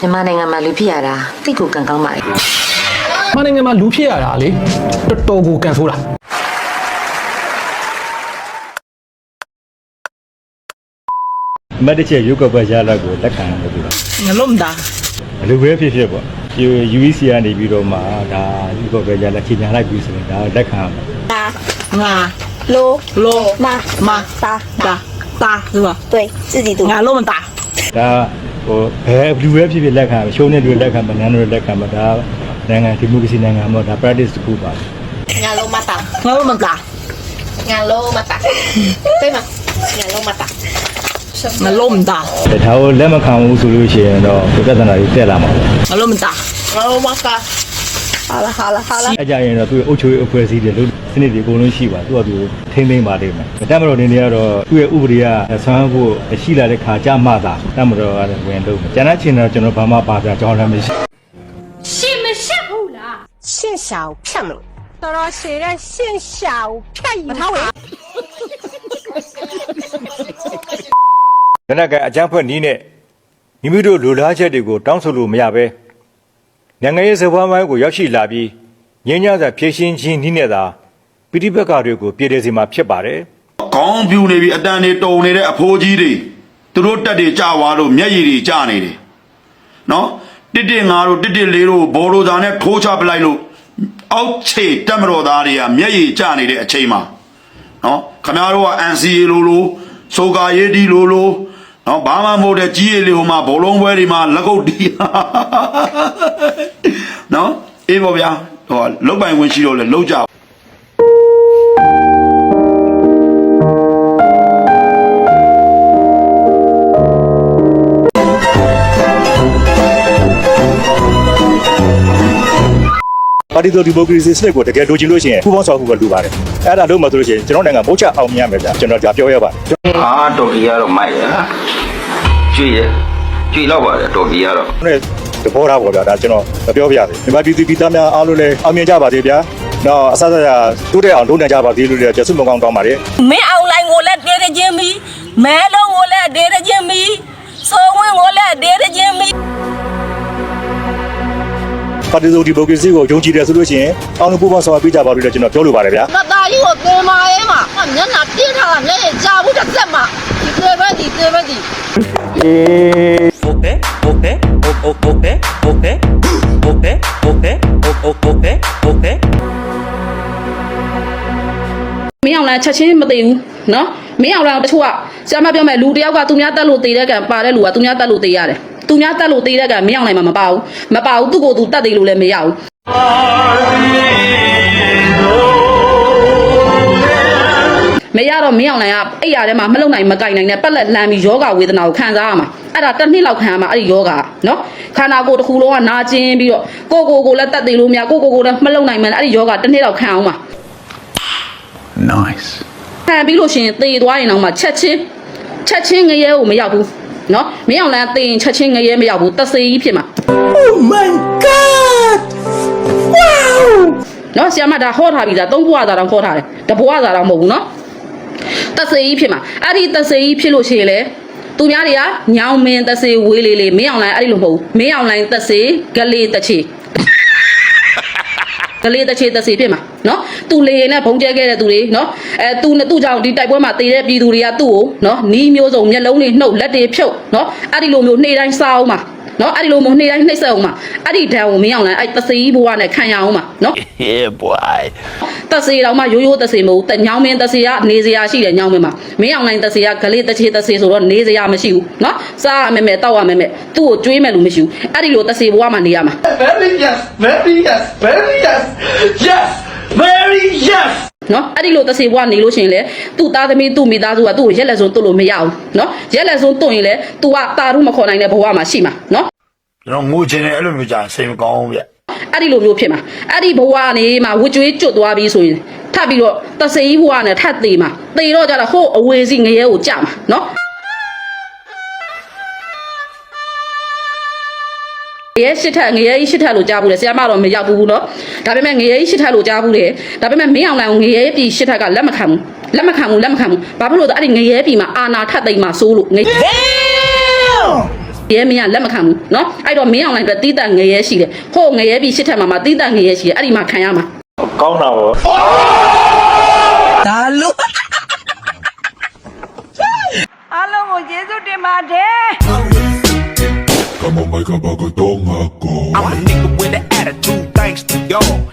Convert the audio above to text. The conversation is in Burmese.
မြန်မာနိုင်ငံမှာလူဖြစ်ရတာတိတ်ကိုကံကောင်းပါလေ မနိုင်ငံမှာလူဖြစ်ရတာလေတော်တော်ကိုကန်ဆိုးတာ မတ်တစ်ချက်ရုပ်ကပတ်ရလာကိုလက်ခံရတယ်ပြီလား ငလုံးတာ ဘယ်လိုပဲဖြစ်ဖြစ်ပေါ့ UEC ကနေပြီးတော့မှဒါရုပ်ကပတ်ရလာချိန်ညာလိုက်ပြီဆိုရင်ဒါလက်ခံရမှာ ငါ 罗 လို 妈 မ 哒 တာတာ是吧对自己读 ငါလုံးမတာ ဒါ ဟိုဘယ်ဘလူးပဲဖြစ်ဖြစ်လက်ခံပဲရှုံးတဲ့လူလက်ခံမနန်းတို့လက်ခံမဒါနိုင်ငံဒီမိုကရေစီနိုင်ငံမှာဒါ practice တစ်ခုပါညာလုံးမတာငါလုံးမတာညာလုံးမတာသိမညာလုံးမတာငါလုံးမတာဒါကိုလက်မခံဘူးဆိုလို့ရှိရင်တော့ပြဿနာကြီးတက်လာမှာပေါ့ငါလုံးမတာငါလုံးမတာဟာလာဟာလာဟာလာအကြရင်တော့သူ့အုပ်ချုပ်ရေးအဖွဲ့အစည်းတွေလို့ နစ်တွေအကုန်လုံးရှိပါသူ့အတူထိမ့်သိမ့်ပါလိမ့်မယ်တတ်မတော်နေနေကတော့သူ့ရဲ့ဥပဒေကဆွမ်းဖို့ရှိလာတဲ့ခါကြမှသာတတ်မတော်ကဝင်လို့ကျန်တဲ့အချိန်တော့ကျွန်တော်ဘာမှပါပြကြောင်းလည်းမရှိရှင်မရှက်ဘူးလားရှင့်ရှာကိုဖြတ်မလို့တော်တော်ရှည်တဲ့ရှင့်ရှာကိုဖြတ်ယူထားဝင်နနကအကြမ်းဖက်နီးနဲ့မိမိတို့လူလားချက်တွေကိုတောင်းဆိုလို့မရပဲနိုင်ငံရေးစပွဲမိုင်းကိုရောက်ရှိလာပြီးငြင်းညစွာဖြည့်ရှင်းခြင်းနည်းနဲ့သာ ပိဋိပက္ခတွေကိုပြည်တယ်စီမှာဖြစ်ပါတယ်ခေါင်းပြူနေပြီအတန်တွေတုံနေတဲ့အဖိုးကြီးတွေသူတို့တက်တွေကြာသွားလို့မျက်ရည်တွေကျနေတယ်နော်တစ်တစ်ငါတို့တစ်တစ်လေးတို့ဘောလိုသာနဲ့ထိုးချပလိုက်လို့အောက်ခြေတက်မတော်သားတွေကမျက်ရည်ကျနေတဲ့အချိန်မှာနော်ခမားတို့က NCA လိုလိုဆိုကာရေးဒီလိုလိုနော်ဘာမှမဟုတ်တဲ့ကြီးရည်လေးဟိုမှာဘောလုံးပွဲတွေမှာလက်ကုပ်တီးနော်အေးပေါ့ဗျာဟိုလုတ်ပိုင်ဝင်ရှိတော့လေလုတ်ကြ ပါတီတော်ဒီမိုကရေစီစနစ်ကိုတကယ်လိုချင်လို့ရှိရင်ပူးပေါင်းဆောင်မှုပဲလိုပါတယ်အဲ့ဒါလို့မှဆိုလို့ရှိရင်ကျွန်တော်နိုင်ငံမိုးချအောင်မြင်ရမယ်ဗျာကျွန်တော်ဒါပြောရပါတယ်အာတော်ကီကတော့မိုက်ရကျွေးရကျွေးတော့ပါတယ်တော်ကီကတော့ကျွန်တော်သဘောထားပေါ့ဗျာဒါကျွန်တော်မပြောပြရသေးဘူးမြန်မာပြည်သူပြည်သားများအားလုံးလည်းအောင်မြင်ကြပါသေးဗျာတော့အဆအဆရတိုးတက်အောင်လုပ်နိုင်ကြပါသေးလို့လည်းကျေးဇူးမကောင်းတောင်းပါတယ်မင်းအွန်လိုင်းကိုလည်းတေးရခြင်းမီမဲလုံးကိုလည်းတေးရခြင်းမီစိုးဝင်းကိုလည်းတေးရခြင်းမီ ပါတီစုံဒီမိုကရေစီကိုယုံကြည်တယ်ဆိုလို့ရှိရင်အောင်လို့ပူပေါင်းဆောင်ရွက်ပေးကြပါလို့လည်းကျွန်တော်ပြောလိုပါတယ်ဗျာမသားကြီးကိုသေမာရဲမှာမျက်နှာပြင်းထားတာလက်ရကြာဘူးတစ်သက်မှာဒီသေပဲဒီသေပဲဒီအေးโอเปโอเปโอโอโอเปโอเปโอเปโอเปโอโอโอเปโอเปမင်းအောင်လာချက်ချင်းမသိဘူးเนาะမင်းအောင်လာတချို့ကဆရာမပြောမယ်လူတယောက်ကသူများတက်လို့သေးတဲ့ကံပါတဲ့လူကသူများတက်လို့သေးရတယ် သူများတက်လို့တည်တဲ့ကံမင်းအောင်လည်းမပါဘူးမပါဘူးသူ့ကိုယ်သူတက်တယ်လို့လည်းမရဘူးမရတော့မင်းအောင်လည်းကအဲ့ရထဲမှာမလုံနိုင်မကင်နိုင်နဲ့ပက်လက်လမ်းပြီးယောဂဝေဒနာကိုခံစားရမှာအဲ့ဒါတစ်နှစ်လောက်ခံရမှာအဲ့ဒီယောဂနော်ခန္ဓာကိုယ်တစ်ခုလုံးကနာကျင်ပြီးတော့ကိုယ့်ကိုယ်ကိုယ်လည်းတက်တယ်လို့မရကိုယ့်ကိုယ်ကိုယ်လည်းမလုံနိုင်မှန်းအဲ့ဒီယောဂတစ်နှစ်လောက်ခံအောင်မှာခံပြီးလို့ရှိရင်သေသွားရင်တော့မှချက်ချင်းချက်ချင်းငရဲကိုမရောက်ဘူး နော်မင်းအောင်လန်းတင်ချက်ချင်းငရဲမရောက်ဘူးတဆေကြီးဖြစ်မှာ Oh my god Wow နော်ဆီယမဒါဟောထားပြီးသားသုံးဘွားသားတောင်ခေါ်ထားတယ်တဘွားသားတောင်မဟုတ်ဘူးနော်တဆေကြီးဖြစ်မှာအဲ့ဒီတဆေကြီးဖြစ်လို့ရှိရင်လေသူများတွေကညောင်မင်းတဆေဝေးလေးလေးမင်းအောင်လန်းအဲ့ဒီလိုမဟုတ်ဘူးမင်းအောင်လန်းတဆေဂလေးတချီ ကလေးတစ်ချေတစ်စီဖြစ်မှာနော်သူလေနဲ့ဘုံကျဲခဲ့တဲ့သူတွေနော်အဲသူနဲ့သူ့ကြောင့်ဒီတိုက်ပွဲမှာတည်တဲ့ပြည်သူတွေကသူ့ကိုနော်နီးမျိုးစုံမျက်လုံးတွေနှုတ်လက်တွေဖြုတ်နော်အဲ့ဒီလိုမျိုးနှိမ့်တိုင်းစားအောင်မှာနော်အဲ့ဒီလိုမျိုးနှိမ့်တိုင်းနှိမ့်ဆက်အောင်မှာအဲ့ဒီဒဏ်ကိုမင်းအောင်လိုက်အဲ့တစီဘွားနဲ့ခံရအောင်မှာနော် Yeah, boy. တစီတော့မှရိုးရိုးတစီမဟုတ်တညောင်းမင်းတစီကနေစရာရှိတယ်ညောင်းမင်းမှာမင်းအောင်လိုက်တစီကဂလေးတစ်ချေတစ်စီဆိုတော့နေစရာမရှိဘူးနော်စားရမယ်မယ်တောက်ရမယ်မယ်သူ့ကိုကျွေးမယ်လို့မရှိဘူးအဲ့ဒီလိုတစီဘွားမှာနေရမှာ Very yes, very yes, very yes, yes, very yes. နော်အဲ့ဒီလိုတဆေဘွားနေလို့ရှိရင်လေသူ့သားသမီးသူ့မိသားစုကသူ့ကိုရက်လက်စုံတွတ်လို့မရဘူးနော်ရက်လက်စုံတွတ်ရင်လေ तू ကတာရုမခေါ်နိုင်တဲ့ဘဝမှာရှိမှာနော်ကျွန်တော်ငိုချင်တယ်အဲ့လိုမျိုးကြာစိတ်မကောင်းဘူးဗျ အဲ့ဒီလိုမျိုးဖြစ်မှာအဲ့ဒီဘဝကနေမှဝကြွေးကျွတ်သွားပြီဆိုရင်ထပ်ပြီးတော့တဆေဘွားနဲ့ထပ်သေးမှာသေတော့ကြတော့ဟို့အဝေစီငရဲကိုကြမှာနော်ငရဲရှစ်ထက်ငရဲကြီးရှစ်ထက်လို့ကြားဘူးလေဆရာမတော့မရောက်ဘူးเนาะဒါပေမဲ့ငရဲကြီးရှစ်ထက်လို့ကြားဘူးလေဒါပေမဲ့မင်းအောင်လိုင်ကိုငရဲပြည်ရှစ်ထက်ကလက်မခံဘူးလက်မခံဘူးလက်မခံဘူးဘာဖြစ်လို့လဲအဲ့ဒီငရဲပြည်မှာအာနာထက်သိမ်းမှာစိုးလို့င ရဲ မင်းကလက်မခံဘူးเนาะအဲ့တော့မင်းအောင်လိုင်းအတွက်တီးတန့်ငရဲရှိတယ်ဟိုငရဲပြီးရှစ်ထက်မှာမှာတီးတန့်ငရဲရှိတယ်အဲ့ဒီမှာခံရမှာ ကောင်းတာပေါ့ အားလုံးကိုကျေးဇူးတင်ပါတယ် Come on, make a bucket, don't go. I'm a nigga with an attitude, thanks to y'all.